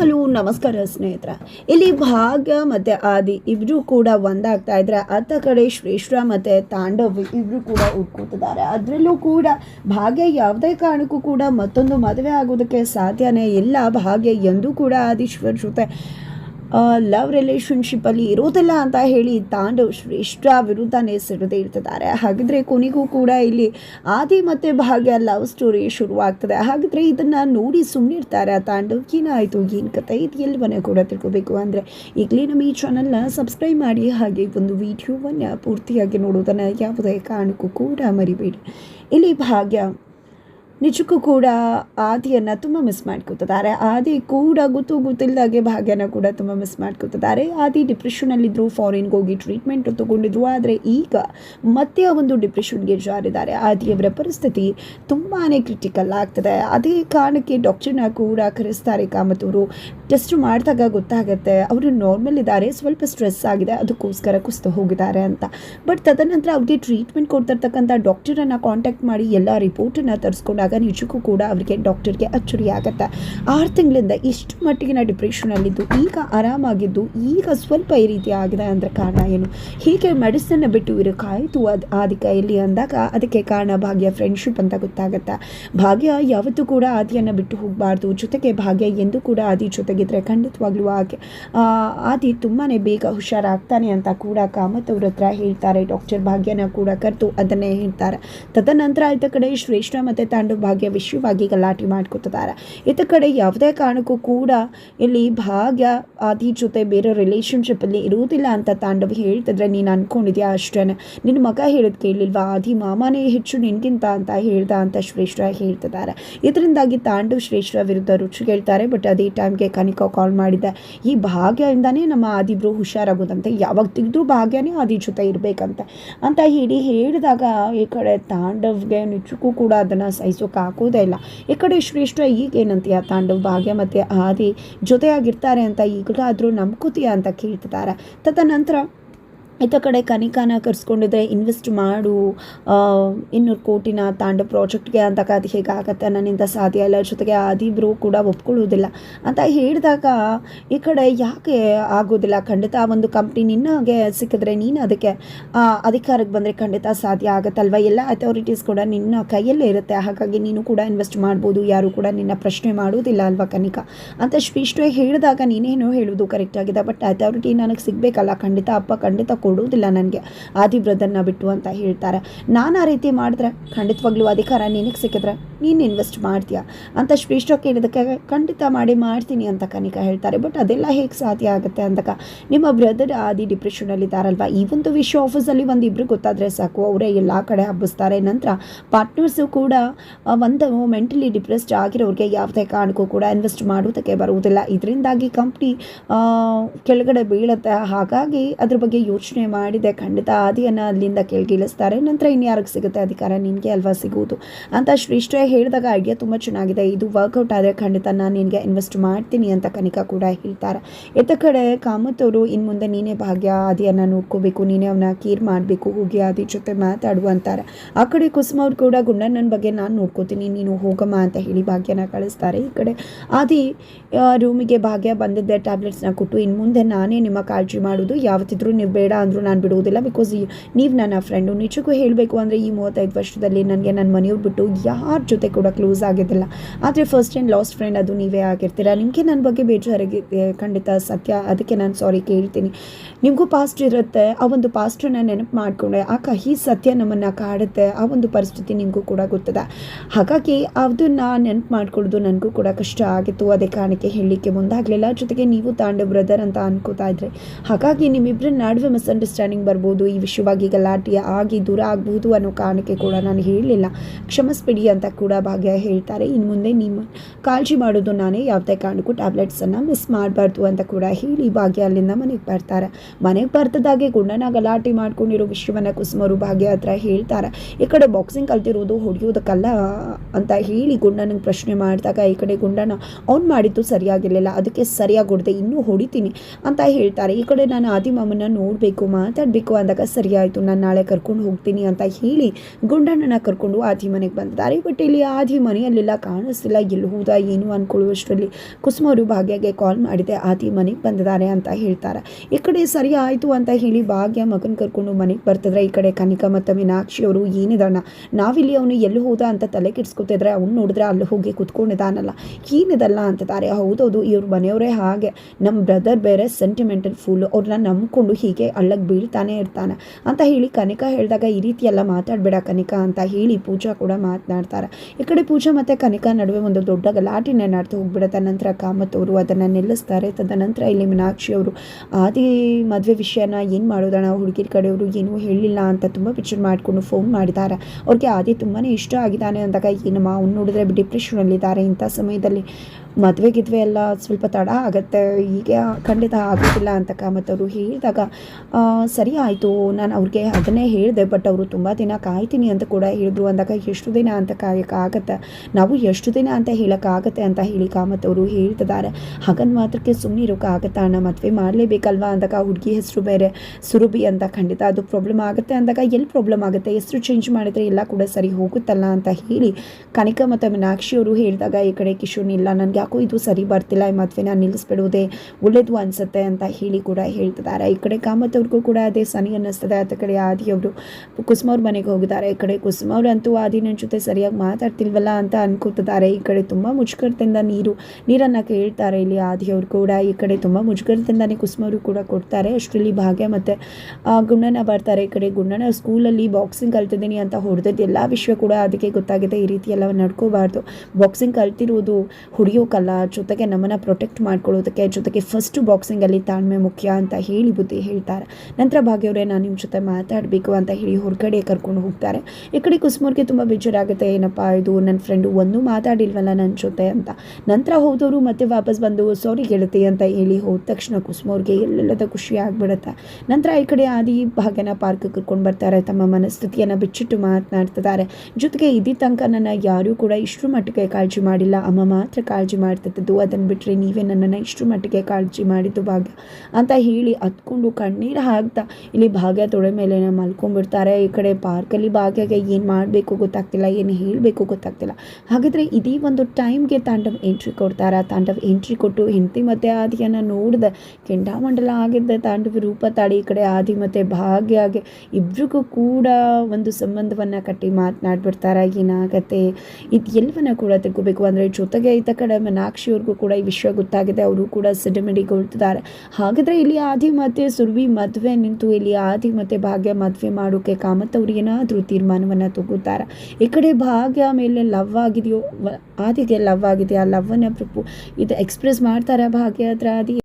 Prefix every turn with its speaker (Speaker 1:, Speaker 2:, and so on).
Speaker 1: Hello, ನಮಸ್ಕಾರ ಸ್ನೇಹಿತರ. ಇಲ್ಲಿ ಭಾಗ್ಯ ಮತ್ತು ಆದಿ ಇಬ್ಬರು ಕೂಡ ಒಂದಾಗ್ತಾ ಇದ್ದಾರೆ ಅತ್ತ ಕಡೆ ಶ್ರೇಷ್ಠ ಮತ್ತು ತಾಂಡವ್ ಇಬ್ಬರು ಕೂಡ ಉಟ್ಕೋತಿದ್ದಾರೆ. ಅದರಲ್ಲೂ ಕೂಡ ಭಾಗ್ಯ ಯಾವುದೇ ಕಾರಣಕ್ಕೂ ಕೂಡ ಮತ್ತೊಂದು ಮದುವೆ ಆಗೋದಕ್ಕೆ ಸಾಧ್ಯನೇ ಇಲ್ಲ. ಭಾಗ್ಯ ಎಂದೂ ಕೂಡ ಆದೀಶ್ವರ್ ಜೊತೆ ಲವ್ ರಿಲೇಷನ್ಶಿಪ್ಪಲ್ಲಿ ಇರೋದಿಲ್ಲ ಅಂತ ಹೇಳಿ ತಾಂಡವ್ ಶ್ರೇಷ್ಠ ವಿರುದ್ಧನೇ ಸಿಡದೆ ಇರ್ತಿದ್ದಾರೆ. ಹಾಗಿದ್ರೆ ಕೊನೆಗೂ ಕೂಡ ಇಲ್ಲಿ ಆದಿ ಮತ್ತು ಭಾಗ್ಯ ಲವ್ ಸ್ಟೋರಿ ಶುರುವಾಗ್ತದೆ. ಹಾಗಿದ್ರೆ ಇದನ್ನು ನೋಡಿ ಸುಮ್ಮನಿರ್ತಾರೆ ಆ ತಾಂಡವ್ ಏನಾಯಿತು? ಏನು ಕತೆ? ಇದು ಎಲ್ಲವನ್ನ ಕೂಡ ತಿಳ್ಕೋಬೇಕು. ಅಂದರೆ ಈಗಲೇ ನಮ್ಮ ಈ ಚಾನಲ್ನ ಸಬ್ಸ್ಕ್ರೈಬ್ ಮಾಡಿ, ಹಾಗೆ ಒಂದು ವಿಡಿಯೋವನ್ನು ಪೂರ್ತಿಯಾಗಿ ನೋಡೋದನ್ನು ಯಾವುದೇ ಕಾರಣಕ್ಕೂ ಕೂಡ ಮರಿಬೇಡಿ. ಇಲ್ಲಿ ಭಾಗ್ಯ ನಿಜಕ್ಕೂ ಕೂಡ ಆದಿಯನ್ನು ತುಂಬ ಮಿಸ್ ಮಾಡ್ಕೋತಿದ್ದಾರೆ. ಆದಿ ಕೂಡ ಗೊತ್ತು ಗೊತ್ತಿಲ್ಲದಾಗೆ ಭಾಗ್ಯನ ಕೂಡ ತುಂಬ ಮಿಸ್ ಮಾಡ್ಕೋತಿದ್ದಾರೆ. ಆದಿ ಡಿಪ್ರೆಷನಲ್ಲಿದ್ದರು ಫಾರಿನ್ಗೆ ಹೋಗಿ ಟ್ರೀಟ್ಮೆಂಟ್ ತೊಗೊಂಡಿದ್ರು. ಆದರೆ ಈಗ ಮತ್ತೆ ಆ ಒಂದು ಡಿಪ್ರೆಷನ್ಗೆ ಜಾರಿದ್ದಾರೆ. ಆದಿಯವರ ಪರಿಸ್ಥಿತಿ ತುಂಬಾ ಕ್ರಿಟಿಕಲ್ ಆಗ್ತದೆ. ಅದೇ ಕಾರಣಕ್ಕೆ ಡಾಕ್ಟರ್ನ ಕೂಡ ಕರೆಸ್ತಾರೆ ಕಾಮತೂರು. ಟೆಸ್ಟ್ ಮಾಡಿದಾಗ ಗೊತ್ತಾಗುತ್ತೆ, ಅವರು ನಾರ್ಮಲ್ ಇದ್ದಾರೆ, ಸ್ವಲ್ಪ ಸ್ಟ್ರೆಸ್ ಆಗಿದೆ, ಅದಕ್ಕೋಸ್ಕರ ಕುಸ್ತು ಹೋಗಿದ್ದಾರೆ ಅಂತ. ಬಟ್ ತದನಂತರ ಅವ್ರಿಗೆ ಟ್ರೀಟ್ಮೆಂಟ್ ಕೊಡ್ತಿರ್ತಕ್ಕಂಥ ಡಾಕ್ಟರನ್ನು ಕಾಂಟ್ಯಾಕ್ಟ್ ಮಾಡಿ, ಎಲ್ಲ ರಿಪೋರ್ಟನ್ನು ತರಿಸ್ಕೊಂಡಾಗ ನಿಜಕ್ಕೂ ಕೂಡ ಅವರಿಗೆ ಡಾಕ್ಟರ್ಗೆ ಅಚ್ಚರಿ ಆಗುತ್ತೆ ಆರು ತಿಂಗಳಿಂದ ಇಷ್ಟು ಮಟ್ಟಿಗೆ ನಾನು ಡಿಪ್ರೆಷನಲ್ಲಿದ್ದು ಈಗ ಆರಾಮಾಗಿದ್ದು ಈಗ ಸ್ವಲ್ಪ ಈ ರೀತಿ ಆಗಿದೆ ಅಂದರೆ ಕಾರಣ ಏನು? ಹೀಗೆ ಮೆಡಿಸನ್ನ ಬಿಟ್ಟು ಇರೋಕ್ಕಾಯಿತು ಅದು ಆದಿ ಕೈಯಲ್ಲಿ ಅಂದಾಗ ಅದಕ್ಕೆ ಕಾರಣ ಭಾಗ್ಯ ಫ್ರೆಂಡ್ಶಿಪ್ ಅಂತ ಗೊತ್ತಾಗುತ್ತೆ. ಭಾಗ್ಯ ಯಾವತ್ತೂ ಕೂಡ ಆದಿಯನ್ನು ಬಿಟ್ಟು ಹೋಗಬಾರ್ದು. ಜೊತೆಗೆ ಭಾಗ್ಯ ಎಂದು ಕೂಡ ಆದಿ ಜೊತೆಗಿದ್ರೆ ಖಂಡಿತವಾಗ್ಲೂ ಆ, ಆದಿ ತುಂಬಾ ಬೇಗ ಹುಷಾರಾಗ್ತಾನೆ ಅಂತ ಕೂಡ ಕಾಮತ್ ಅವ್ರ ಹತ್ರ ಹೇಳ್ತಾರೆ. ಡಾಕ್ಟರ್ ಭಾಗ್ಯನ ಕೂಡ ಕರೆದು ಅದನ್ನೇ ಹೇಳ್ತಾರೆ. ತದನಂತರ ಆಯ್ತ ಕಡೆ ಶ್ರೇಷ್ಠ ಮತ್ತು ತಾಂಡು ಭಾಗ್ಯ ವಿಷಯವಾಗಿ ಗಲಾಟೆ ಮಾಡ್ಕೊತಿದ್ದಾರೆ. ಇತ್ತ ಕಡೆ ಯಾವುದೇ ಕಾರಣಕ್ಕೂ ಕೂಡ ಇಲ್ಲಿ ಭಾಗ್ಯ ಆದಿ ಜೊತೆ ಬೇರೆ ರಿಲೇಷನ್ಶಿಪ್ಪಲ್ಲಿ ಇರುವುದಿಲ್ಲ ಅಂತ ತಾಂಡವ್ ಹೇಳ್ತಿದ್ರೆ ನೀನು ಅಂದ್ಕೊಂಡಿದ್ಯಾ ಅಷ್ಟೇ ನಿನ್ನ ಮಗ ಹೇಳಿದ್ ಕೇಳಿಲ್ವಾ? ಆದಿ ಮಾಮನೇ ಹೆಚ್ಚು ನಿಂತಿಂತ ಅಂತ ಹೇಳ್ದ ಅಂತ ಶ್ರೇಷ್ಠ ಹೇಳ್ತಿದ್ದಾರೆ. ಇದರಿಂದಾಗಿ ತಾಂಡವ್ ಶ್ರೇಷ್ಠ ವಿರುದ್ಧ ರುಚಿ ಹೇಳ್ತಾರೆ ಬಟ್ ಅದೇ ಟೈಮ್ಗೆ ಕನಿಕಾ ಕಾಲ್ ಮಾಡಿದ್ದೆ ಈ ಭಾಗ್ಯದಿಂದನೇ ನಮ್ಮ ಆದಿಬ್ರು ಹುಷಾರಾಗೋದಂತೆ. ಯಾವಾಗ ತೆಗೆದ್ರೂ ಭಾಗ್ಯನೇ ಆದಿ ಜೊತೆ ಇರಬೇಕಂತೆ. ಅಂತ ಹೇಳಿ ಹೇಳಿದಾಗ ಈ ಕಡೆ ತಾಂಡವ್ಗೆ ನಿಜಕ್ಕೂ ಕೂಡ ಅದನ್ನು ಸಹಿಸೋಕೆ ಆಗೋದೇ ಇಲ್ಲ. ಈ ಕಡೆ ಶ್ರೇಷ್ಠ ಈಗ ಏನಂತೀಯ ತಾಂಡವ್ ಭಾಗ್ಯ ಮತ್ತು ಆದಿ ಜೊತೆಯಾಗಿರ್ತಾರೆ ಅಂತ ಈಗಲಾದರೂ ನಂಬ್ಕೋತೀಯ ಅಂತ ಕೇಳ್ತಿದ್ದಾರೆ. ತದನಂತರ ಇತ್ತ ಕಡೆ ಕನಿಕಾನ ಕರ್ಸ್ಕೊಂಡಿದ್ರೆ ಇನ್ವೆಸ್ಟ್ ಮಾಡು ಇನ್ನೂರು ಕೋಟಿನ ತಾಂಡ ಪ್ರಾಜೆಕ್ಟ್ಗೆ ಅಂತ ಅದು ಹೇಗಾಗತ್ತೆ ನನ್ನಿಂದ ಸಾಧ್ಯ ಇಲ್ಲ. ಜೊತೆಗೆ ಆದಿಬ್ರು ಕೂಡ ಒಪ್ಕೊಳ್ಳೋದಿಲ್ಲ ಅಂತ ಹೇಳಿದಾಗ ಈ ಕಡೆ ಯಾಕೆ ಆಗೋದಿಲ್ಲ? ಖಂಡಿತ ಒಂದು ಕಂಪ್ನಿ ನಿನ್ನಗೆ ಸಿಕ್ಕಿದ್ರೆ ನೀನು ಅದಕ್ಕೆ ಅಧಿಕಾರಕ್ಕೆ ಬಂದರೆ ಖಂಡಿತ ಸಾಧ್ಯ ಆಗುತ್ತಲ್ವ? ಎಲ್ಲ ಅಥಾರಿಟೀಸ್ ಕೂಡ ನಿನ್ನ ಕೈಯಲ್ಲೇ ಇರುತ್ತೆ. ಹಾಗಾಗಿ ನೀನು ಕೂಡ ಇನ್ವೆಸ್ಟ್ ಮಾಡ್ಬೋದು. ಯಾರು ಕೂಡ ನಿನ್ನ ಪ್ರಶ್ನೆ ಮಾಡೋದಿಲ್ಲ ಅಲ್ವಾ ಕನಿಕ? ಅಂತ ಶ್ರೀಷ್ಠ ಹೇಳಿದಾಗ ನೀನೇನೋ ಹೇಳೋದು ಕರೆಕ್ಟ್ ಆಗಿದೆ. ಬಟ್ ಅಥಾರಿಟಿ ನನಗೆ ಸಿಗಬೇಕಲ್ಲ. ಖಂಡಿತ ಅಪ್ಪ ಖಂಡಿತ ಕೊಡೋದಿಲ್ಲ ನನಗೆ. ಆದಿ ಬ್ರದರ್ನ ಬಿಟ್ಟು ಅಂತ ಹೇಳ್ತಾರೆ. ನಾನು ಆ ರೀತಿ ಮಾಡಿದ್ರೆ ಖಂಡಿತವಾಗ್ಲೂ ಅಧಿಕಾರ ನಿನಗೆ ಸಿಕ್ಕಿದ್ರೆ ನೀನು ಇನ್ವೆಸ್ಟ್ ಮಾಡ್ತೀಯಾ? ಅಂತ ಶ್ರೇಷ್ಠ ಕೇಳಿದಕ್ಕೆ ಖಂಡಿತ ಮಾಡಿ ಮಾಡ್ತೀನಿ ಅಂತ ಕನಿಕ ಹೇಳ್ತಾರೆ. ಬಟ್ ಅದೆಲ್ಲ ಹೇಗೆ ಸಾಧ್ಯ ಆಗುತ್ತೆ ಅಂತಕ ನಿಮ್ಮ ಬ್ರದರ್ ಆದಿ ಡಿಪ್ರೆಷನಲ್ಲಿದ್ದಾರಲ್ವ ಈ ಒಂದು ವಿಷಯ ಆಫೀಸಲ್ಲಿ ಒಂದು ಇಬ್ಬರು ಗೊತ್ತಾದರೆ ಸಾಕು. ಅವರೇ ಎಲ್ಲ ಕಡೆ ಹಬ್ಬಿಸ್ತಾರೆ. ನಂತರ ಪಾರ್ಟ್ನರ್ಸು ಕೂಡ ಒಂದು ಮೆಂಟಲಿ ಡಿಪ್ರೆಸ್ಡ್ ಆಗಿರೋರಿಗೆ ಯಾವುದೇ ಕಾರಣಕ್ಕೂ ಕೂಡ ಇನ್ವೆಸ್ಟ್ ಮಾಡೋದಕ್ಕೆ ಬರುವುದಿಲ್ಲ. ಇದರಿಂದಾಗಿ ಕಂಪ್ನಿ ಕೆಳಗಡೆ ಬೀಳುತ್ತೆ ಹಾಗಾಗಿ ಅದ್ರ ಬಗ್ಗೆ ಯೋಚನೆ ಮಾಡಿದೆ, ಖಂಡಿತ ಆದಿಯನ್ನು ಅಲ್ಲಿಂದ ಕೆಳಗಿಳಿಸ್ತಾರೆ. ನಂತರ ಇನ್ಯಾರಿಗೆ ಸಿಗುತ್ತೆ ಅಧಿಕಾರ? ನಿನಗೆ ಅಲ್ವಾ ಸಿಗುವುದು? ಅಂತ ಶ್ರೀಶ್ರಯ ಹೇಳಿದಾಗ ಐಡಿಯಾ ತುಂಬ ಚೆನ್ನಾಗಿದೆ. ಇದು ವರ್ಕೌಟ್ ಆದರೆ ಖಂಡಿತ ನಾನು ನಿನಗೆ ಇನ್ವೆಸ್ಟ್ ಮಾಡ್ತೀನಿ ಅಂತ ಕನಿಕಾ ಕೂಡ ಹೇಳ್ತಾರೆ. ಎತ್ತ ಕಡೆ ಕಾಮತ್ತವರು ಇನ್ನು ಮುಂದೆ ನೀನೇ ಭಾಗ್ಯ ಆದಿಯನ್ನು ನೋಡ್ಕೋಬೇಕು, ನೀನೇ ಅವನ ಕೇರ್ ಮಾಡಬೇಕು, ಹೋಗಿ ಆದಿ ಜೊತೆ ಮಾತಾಡು ಅಂತಾರೆ. ಆ ಕಡೆ ಕುಸುಮ ಅವ್ರು ಕೂಡ, ಗುಂಡಣ್ಣನ ಬಗ್ಗೆ ನಾನು ನೋಡ್ಕೋತೀನಿ, ನೀನು ಹೋಗಮ್ಮ ಅಂತ ಹೇಳಿ ಭಾಗ್ಯನ ಕಳಿಸ್ತಾರೆ. ಈ ಕಡೆ ಆದಿ ರೂಮಿಗೆ ಭಾಗ್ಯ ಬಂದಿದ್ದೆ ಟ್ಯಾಬ್ಲೆಟ್ಸ್ನ ಕೊಟ್ಟು ಇನ್ನು ಮುಂದೆ ನಾನೇ ನಿಮ್ಮ ಕಾಳಜಿ ಮಾಡೋದು, ಯಾವತ್ತಿದ್ರೂ ನೀವು ಬೇಡ ಅಂದರೂ ನಾನು ಬಿಡುವುದಿಲ್ಲ ಬಿಕಾಸ್ ನೀವು ನನ್ನ ಫ್ರೆಂಡು ನಿಜಕ್ಕೂ ಹೇಳಬೇಕು ಅಂದರೆ ಈ ಮೂವತ್ತೈದು ವರ್ಷದಲ್ಲಿ ನನಗೆ ನನ್ನ ಮನೆಯವ್ರು ಬಿಟ್ಟು ಯಾರ ಜೊತೆ ಕೂಡ ಕ್ಲೋಸ್ ಆಗಿದ್ದಿಲ್ಲ. ಆದರೆ ಫಸ್ಟ್ ಆ್ಯಂಡ್ ಲಾಸ್ಟ್ ಫ್ರೆಂಡ್ ಅದು ನೀವೇ ಆಗಿರ್ತೀರ? ನಿಮಗೆ ನನ್ನ ಬಗ್ಗೆ ಬೇಜಾರಾಗಿ ಖಂಡಿತ ಸತ್ಯ. ಅದಕ್ಕೆ ನಾನು ಸಾರಿ ಕೇಳ್ತೀನಿ. ನಿಮಗೂ ಪಾಸ್ಟ್ ಇರುತ್ತೆ. ಆ ಒಂದು ಪಾಸ್ಟನ್ನ ನೆನಪು ಮಾಡಿಕೊಂಡೆ. ಆ ಕಹಿ ಸತ್ಯ ನಮ್ಮನ್ನು ಕಾಡುತ್ತೆ. ಆ ಒಂದು ಪರಿಸ್ಥಿತಿ ನಿಮಗೂ ಕೂಡ ಗೊತ್ತದೆ. ಹಾಗಾಗಿ ಅದನ್ನು ನೆನಪು ಮಾಡ್ಕೊಳ್ಳೋದು ನನಗೂ ಕೂಡ ಕಷ್ಟ ಆಗಿತ್ತು. ಅದೇ ಕಾರಣಕ್ಕೆ ಹೇಳಲಿಕ್ಕೆ ಮುಂದಾಗಲಿಲ್ಲ. ಜೊತೆಗೆ ನೀವು ತಾಂಡ ಬ್ರದರ್ ಅಂತ ಅನ್ಕೋತಾ ಇದ್ರೆ. ಹಾಗಾಗಿ ನಿಮ್ಮಿಬ್ಬರ ನಡುವೆ ಮಿಸ್ಅಂಡರ್ಸ್ಟ್ಯಾಂಡಿಂಗ್ ಬರ್ಬೋದು, ಈ ವಿಷಯವಾಗಿ ಗಲಾಟೆ ಆಗಿ ದೂರ ಆಗ್ಬೋದು ಅನ್ನೋ ಕಾರಣಕ್ಕೆ ಕೂಡ ನಾನು ಹೇಳಲಿಲ್ಲ ಕ್ಷಮಿಸ್ಬಿಡಿ ಅಂತ ಕೂಡ ಭಾಗ್ಯ ಹೇಳ್ತಾರೆ. ಇನ್ನು ಮುಂದೆ ನಿಮ್ಮ ಕಾಳಜಿ ಮಾಡೋದು ನಾನೇ. ಯಾವುದೇ ಕಾರಣಕ್ಕೂ ಟ್ಯಾಬ್ಲೆಟ್ಸನ್ನು ಮಿಸ್ ಮಾಡಬಾರ್ದು ಅಂತ ಕೂಡ ಹೇಳಿ ಭಾಗ್ಯ ಅಲ್ಲಿಂದ ಮನೆಗೆ ಬರ್ತಾರೆ. ಮನೆಗೆ ಬರ್ತದಾಗೆ ಗುಂಡನ ಗಲಾಟೆ ಮಾಡ್ಕೊಂಡಿರೋ ವಿಷಯವನ್ನು ಕುಸುಮರು ಭಾಗ್ಯ ಹತ್ರ ಹೇಳ್ತಾರೆ. ಈ ಕಡೆ ಬಾಕ್ಸಿಂಗ್ ಕಲ್ತಿರೋದು ಹೊಡೆಯೋದಕ್ಕಲ್ಲ ಅಂತ ಹೇಳಿ ಗುಂಡನಿಗೆ ಪ್ರಶ್ನೆ ಮಾಡಿದಾಗ ಈ ಕಡೆ ಗುಂಡನ ಅವ್ನು ಮಾಡಿದ್ದು ಸರಿಯಾಗಿರಲಿಲ್ಲ. ಅದಕ್ಕೆ ಸರಿಯಾಗಿ ಹೊಡೆದೆ, ಇನ್ನೂ ಹೊಡಿತೀನಿ ಅಂತ ಹೇಳ್ತಾರೆ. ಈ ಕಡೆ ನಾನು ಆದಿಮಾಮನ ನೋಡಬೇಕು. ಮಾತಾಡಬೇಕು ಅಂದಾಗ ಸರಿ ಆಯಿತು, ನಾನು ನಾಳೆ ಕರ್ಕೊಂಡು ಹೋಗ್ತೀನಿ ಅಂತ ಹೇಳಿ ಗುಂಡಣ್ಣನ ಕರ್ಕೊಂಡು ಆದಿ ಮನೆಗೆ ಬಂದಿದ್ದಾರೆ. ಬಟ್ ಇಲ್ಲಿ ಆದಿ ಮನೆಯಲ್ಲೆಲ್ಲ ಕಾಣಿಸ್ತಿಲ್ಲ, ಎಲ್ಲಿ ಹೋದ, ಏನು ಅಂದ್ಕೊಳ್ಳುವಷ್ಟರಲ್ಲಿ ಕುಸುಮ ಅವರು ಭಾಗ್ಯಗೆ ಕಾಲ್ ಮಾಡಿದೆ, ಆದಿ ಮನೆಗೆ ಬಂದಿದ್ದಾರೆ ಅಂತ ಹೇಳ್ತಾರೆ. ಈ ಕಡೆ ಸರಿ ಆಯಿತು ಅಂತ ಹೇಳಿ ಭಾಗ್ಯ ಮಗನ ಕರ್ಕೊಂಡು ಮನೆಗೆ ಬರ್ತಿದ್ರೆ, ಈ ಕಡೆ ಕನಿಕಾ ಮತ್ತು ಮೀನಾಕ್ಷಿ ಅವರು ಏನಿದಣ್ಣ ನಾವಿಲ್ಲಿ ಅವನು ಎಲ್ಲಿ ಹೋದ ಅಂತ ತಲೆ ಕೆಡಿಸ್ಕೊತಿದ್ರೆ ಅವ್ನು ನೋಡಿದ್ರೆ ಅಲ್ಲಿ ಹೋಗಿ ಕುತ್ಕೊಂಡಿದ್ದಾನಲ್ಲ, ಏನಿದಲ್ಲ ಅಂತಿದ್ದಾರೆ. ಹೌದೌದು, ಇವ್ರ ಮನೆಯವರೇ ಹಾಗೆ. ನಮ್ಮ ಬ್ರದರ್ ಬೇರೆ ಸೆಂಟಿಮೆಂಟಲ್ ಫುಲ್ ಅವ್ರನ್ನ ನಂಬಿಕೊಂಡು ಹೀಗೆ ಹಳ್ಳಕ್ಕೆ ಬೀಳ್ತಾನೆ ಇರ್ತಾನೆ. ಅಂತ ಹೇಳಿ ಕನಿಕ ಹೇಳಿದಾಗ, ಈ ರೀತಿ ಎಲ್ಲ ಮಾತಾಡಬೇಡ ಕನಿಕ ಅಂತ ಹೇಳಿ ಪೂಜಾ ಕೂಡ ಮಾತನಾಡ್ತಾರೆ. ಈ ಕಡೆ ಪೂಜಾ ಮತ್ತು ಕನಿಕಾ ನಡುವೆ ಒಂದು ದೊಡ್ಡ ಗಲಾಟಿನ ನಡೆದು ಹೋಗ್ಬಿಡುತ್ತೆ. ನಂತರ ಕಾಮತ್ ಅವರು ಅದನ್ನು ನಿಲ್ಲಿಸ್ತಾರೆ. ತದನಂತರ ಇಲ್ಲಿ ಮೀನಾಕ್ಷಿ ಅವರು, ಆದಿ ಮದುವೆ ವಿಷಯನ ಏನು ಮಾಡೋದಣ ಹುಡುಗಿರ ಕಡೆಯವರು ಏನೂ ಹೇಳಿಲ್ಲ ಅಂತ ತುಂಬ ಪಿಕ್ಚರ್ ಮಾಡಿಕೊಂಡು ಫೋನ್ ಮಾಡಿದ್ದಾರೆ ಅವ್ರಿಗೆ ಆದಿ ತುಂಬಾ ಇಷ್ಟ ಆಗಿದ್ದಾನೆ ಅಂದಾಗ, ಏನಮ್ಮ, ಅವ್ನು ನೋಡಿದ್ರೆ ಡಿಪ್ರೆಷನಲ್ಲಿದ್ದಾರೆ ಇಂಥ ಸಮಯದಲ್ಲಿ. ಮದುವೆ, ಗಿದ್ವೆ ಎಲ್ಲ ಸ್ವಲ್ಪ ತಡ ಆಗುತ್ತೆ. ಈಗ ಖಂಡಿತ ಆಗೋದಿಲ್ಲ ಅಂತ ಕಾಮತ್ ಅವರು ಹೇಳಿದಾಗ ಸರಿ ಆಯಿತು, ನಾನು ಅವ್ರಿಗೆ ಅದನ್ನೇ ಹೇಳಿದೆ, ಬಟ್ ಅವರು ತುಂಬ ದಿನ ಕಾಯ್ತೀನಿ ಅಂತ ಕೂಡ ಹೇಳಿದ್ರು. ಅಂದಾಗ ಎಷ್ಟು ದಿನ ಅಂತ ಕಾಯೋಕ್ಕಾಗತ್ತೆ ನಾವು ಎಷ್ಟು ದಿನ ಅಂತ ಹೇಳೋಕ್ಕಾಗತ್ತೆ ಅಂತ ಹೇಳಿ ಕಾಮತ್ ಅವರು ಹೇಳ್ತಿದ್ದಾರೆ. ಹಾಗನ್ ಮಾತ್ರಕ್ಕೆ ಸುಮ್ಮನೆ ಇರೋಕ್ಕಾಗತ್ತಾ ಅಣ್ಣ ಮದುವೆ ಮಾಡಲೇಬೇಕಲ್ವಾ? ಅಂದಾಗ ಹುಡುಗಿ ಹೆಸರು ಬೇರೆ, ಸುರುಬಿ ಅಂತ ಖಂಡಿತ ಅದು ಪ್ರಾಬ್ಲಮ್ ಆಗುತ್ತೆ. ಅಂದಾಗ ಎಲ್ಲಿ ಪ್ರಾಬ್ಲಮ್ ಆಗುತ್ತೆ? ಹೆಸರು ಚೇಂಜ್ ಮಾಡಿದರೆ ಎಲ್ಲ ಕೂಡ ಸರಿ ಹೋಗುತ್ತಲ್ಲ ಅಂತ ಹೇಳಿ ಕನಿಕ ಮತ್ತು ಮೀನಾಕ್ಷಿ ಅವರು ಹೇಳಿದಾಗ, ಈ ಕಡೆ ಕಿಶೋನ್ ನನಗೆ ಯಾಕೋ ಇದು ಸರಿ ಬರ್ತಿಲ್ಲ, ಈ ಮದುವೆನ ನಿಲ್ಲಿಸ್ಬಿಡುವುದೇ ಒಳ್ಳೇದು ಅನಿಸುತ್ತೆ ಅಂತ ಹೇಳಿ ಕೂಡ ಹೇಳ್ತಿದ್ದಾರೆ. ಈ ಕಡೆ ಕಾಮತ್ ಅವ್ರಿಗೂ ಕೂಡ ಅದೇ ಸನಿ ಅನ್ನಿಸ್ತದೆ. ಆತ ಕಡೆ ಆದಿಯವರು ಕುಸುಮ ಮನೆಗೆ ಹೋಗಿದ್ದಾರೆ. ಈ ಕಡೆ ಕುಸುಮವ್ರಂತೂ ಆದಿ ನನ್ನ ಜೊತೆ ಸರಿಯಾಗಿ ಮಾತಾಡ್ತಿಲ್ವಲ್ಲ ಅಂತ ಅನ್ಕೋತಿದ್ದಾರೆ. ಈ ಕಡೆ ತುಂಬ ಮುಜುಗರದಿಂದ ನೀರು, ನೀರನ್ನು ಕೇಳ್ತಾರೆ ಇಲ್ಲಿ ಆದಿಯವರು ಕೂಡ. ಈ ಕಡೆ ತುಂಬ ಮುಜುಗರದಿಂದನೇ ಕುಸುಮ ಅವರು ಕೂಡ ಕೊಡ್ತಾರೆ. ಅಷ್ಟರಲ್ಲಿ ಭಾಗ್ಯ ಮತ್ತು ಗುಂಡನ ಬರ್ತಾರೆ. ಈ ಕಡೆ ಗುಂಡನ ಸ್ಕೂಲಲ್ಲಿ ಬಾಕ್ಸಿಂಗ್ ಕಲ್ತಿದ್ದೀನಿ ಅಂತ ಹೊಡೆದದ್ದು ಎಲ್ಲ ವಿಷಯ ಕೂಡ ಅದಕ್ಕೆ ಗೊತ್ತಾಗಿದೆ. ಈ ರೀತಿ ಎಲ್ಲ ನಡ್ಕೋಬಾರ್ದು. ಬಾಕ್ಸಿಂಗ್ ಕಲ್ತಿರೋದು ಹೊಡಿಯೋಕ್ಕಲ್ಲ ಜೊತೆಗೆ ನಮ್ಮನ್ನು ಪ್ರೊಟೆಕ್ಟ್ ಮಾಡ್ಕೊಳ್ಳೋದಕ್ಕೆ, ಜೊತೆಗೆ ಫಸ್ಟು ಬಾಕ್ಸಿಂಗಲ್ಲಿ ತಾಳ್ಮೆ ಮುಖ್ಯ ಅಂತ ಹೇಳಿ ಬುದ್ಧಿ ಹೇಳ್ತಾರೆ. ನಂತರ ಭಾಗ್ಯವರೇ ನಾನು ನಿಮ್ಮ ಜೊತೆ ಮಾತಾಡಬೇಕು ಅಂತ ಹೇಳಿ ಹೊರಗಡೆ ಕರ್ಕೊಂಡು ಹೋಗ್ತಾರೆ. ಈ ಕಡೆ ಕುಸುಮವ್ರಿಗೆ ತುಂಬ ಬೇಜಾರಾಗುತ್ತೆ, ಏನಪ್ಪ ಇದು ನನ್ನ ಫ್ರೆಂಡು ಒಂದೂ ಮಾತಾಡಿಲ್ವಲ್ಲ ನನ್ನ ಜೊತೆ ಅಂತ. ನಂತರ ಹೋದವರು ಮತ್ತೆ ವಾಪಸ್ ಬಂದು ಸಾರಿ ಗೆಳತಿ ಅಂತ ಹೇಳಿ ಹೋದ ತಕ್ಷಣ ಕುಸುಮವ್ರಿಗೆ ಎಲ್ಲೆಲ್ಲದ ಖುಷಿ ಆಗಿಬಿಡುತ್ತೆ. ನಂತರ ಈ ಕಡೆ ಆದಿ ಭಾಗ್ಯನ ಪಾರ್ಕ್ ಕರ್ಕೊಂಡು ಬರ್ತಾರೆ, ತಮ್ಮ ಮನಸ್ಥಿತಿಯನ್ನು ಬಿಚ್ಚಿಟ್ಟು ಮಾತನಾಡ್ತಿದ್ದಾರೆ. ಜೊತೆಗೆ ಇದೇ ತನಕ ನನ್ನ ಯಾರೂ ಕೂಡ ಇಷ್ಟರ ಮಟ್ಟಿಗೆ ಕಾಳಜಿ ಮಾಡಿಲ್ಲ, ಅಮ್ಮ ಮಾತ್ರ ಕಾಳಜಿ ಮಾಡ್ತಿದ್ದದ್ದು ಅದನ್ನು ಬಿಟ್ಟರೆ ನೀವೇ ನನ್ನನ್ನು ಇಷ್ಟು ಮಟ್ಟಿಗೆ ಕಾಳಜಿ ಮಾಡಿದ್ದು ಭಾಗ್ಯ. ಅಂತ ಹೇಳಿ ಹತ್ಕೊಂಡು ಕಣ್ಣೀರು ಹಾಕ್ತಾ ಇಲ್ಲಿ ಭಾಗ್ಯ ತೊಡೆ ಮೇಲೆ ಮಲ್ಕೊಂಡ್ಬಿಡ್ತಾರೆ. ಈ ಕಡೆ ಪಾರ್ಕಲ್ಲಿ ಭಾಗ್ಯಗೆ ಏನು ಮಾಡಬೇಕು ಗೊತ್ತಾಗ್ತಿಲ್ಲ, ಏನು ಹೇಳಬೇಕು ಗೊತ್ತಾಗ್ತಿಲ್ಲ. ಹಾಗಾದರೆ ಇದೇ ಒಂದು ಟೈಮ್ಗೆ ತಾಂಡವ್ ಎಂಟ್ರಿ ಕೊಡ್ತಾರೆ. ತಾಂಡವ್ ಎಂಟ್ರಿ ಕೊಟ್ಟು ಹೆಂಡತಿ ಮತ್ತು ಆದಿಯನ್ನು ನೋಡಿದೆ ಕೆಂಡಾಮಂಡಲ ಆಗಿದ್ದ ತಾಂಡವ ರೂಪ ತಾಳಿ ಈ ಕಡೆ ಆದಿ ಮತ್ತು ಭಾಗ್ಯಗೆ ಇಬ್ರಿಗೂ ಕೂಡ ಒಂದು ಸಂಬಂಧವನ್ನು ಕಟ್ಟಿ ಮಾತನಾಡ್ಬಿಡ್ತಾರೆ. ಏನಾಗತ್ತೆ? ಇದು ಎಲ್ಲವನ್ನ ಕೂಡ ತಿಳ್ಕೊಬೇಕು. ಅಂದರೆ ಜೊತೆಗೆ ಈತ ಕಡೆ ಮೀನಾಕ್ಷಿಯವ್ರಿಗೂ ಕೂಡ ಈ ವಿಷಯ ಗೊತ್ತಾಗಿದೆ. ಅವರು ಕೂಡ ಸಿಡಿಮಿಡಿಗೊಳ್ತಿದ್ದಾರೆ ಹಾಗಾದರೆ ಇಲ್ಲಿ ಆದಿ ಮತ್ತೆ ಸುರ್ವಿ ಮದುವೆ ನಿಂತು ಇಲ್ಲಿ ಆದಿ ಮತ್ತೆ ಭಾಗ್ಯ ಮದುವೆ ಮಾಡೋಕ್ಕೆ ಕಾಮತ್ ಅವ್ರು ಏನಾದರೂ ತೀರ್ಮಾನವನ್ನು ತಗೋತಾರೆ. ಈ ಕಡೆ ಭಾಗ್ಯ ಮೇಲೆ ಲವ್ ಆಗಿದೆಯೋ ಆದಿಗೆ ಲವ್ ಆಗಿದೆಯಾ? ಲವ್ವನ್ನ ಪ್ರಪೋ ಇದು ಎಕ್ಸ್ಪ್ರೆಸ್ ಮಾಡ್ತಾರೆ ಭಾಗ್ಯ ಹತ್ರ ಆದಿ?